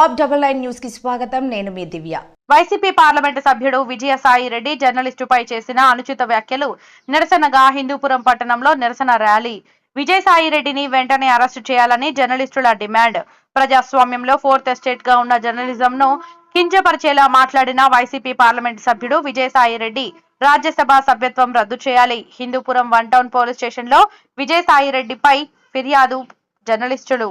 Top double nine న్యూస్కి స్వాగతం. నేను మీ దివ్య. వైసీపీ పార్లమెంటు సభ్యుడు విజయసాయి రెడ్డి జర్నలిస్టుపై చేసిన అనుచిత వ్యాఖ్యలు నిరసనగా హిందూపురం పట్టణంలో నిరసన ర్యాలీ. విజయసాయి రెడ్డిని వెంటనే అరెస్టు చేయాలని జర్నలిస్టుల డిమాండ్. ప్రజాస్వామ్యంలో ఫోర్త్ ఎస్టేట్గా ఉన్న జర్నలిజంను కించపరిచేలా మాట్లాడిన వైసీపీ పార్లమెంటు సభ్యుడు విజయసాయి రెడ్డి రాజ్యసభ సభ్యత్వం రద్దు చేయాలి. హిందూపురం వన్ టౌన్ పోలీస్ స్టేషన్లో విజయసాయి రెడ్డిపై ఫిర్యాదు జర్నలిస్టులు.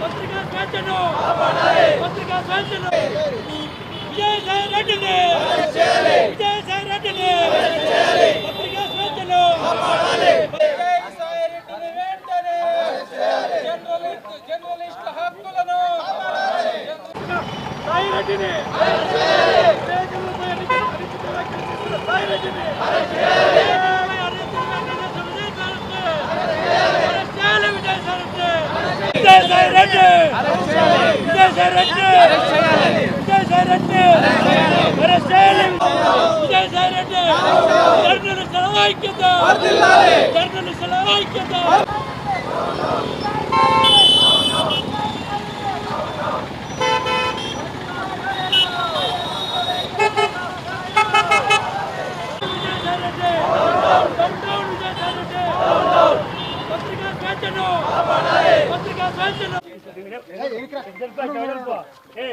పత్రికా స్వేచ్ఛను పత్రికా స్వేచ్ఛను విజయసాయి రెడ్డిని విజయసాయి రెడ్డిని పత్రికా స్వేచ్ఛను విజయసాయి రెడ్డిని వెంటనే జర్నలిస్ట్ జర్నలిస్టుల హక్కులను సాయి రెడ్డిని సాయి రెడ్డిని విజయసాయి రెడ్డి విజయసాయి రెడ్డి విజయసాయి రెడ్డి అరెస్ట్ చేయాలి విజయసాయి రెడ్డి జర్నలిస్టుల ఐక్యత. జర్నలిస్టుల ఐక్యత. స్వేచ్ఛను పత్రికా స్వేచ్ఛను ఏ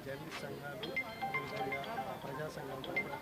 జర్నలిస్ట్ సంఘాలు ప్రజా సంఘాలు జరుగుతుంది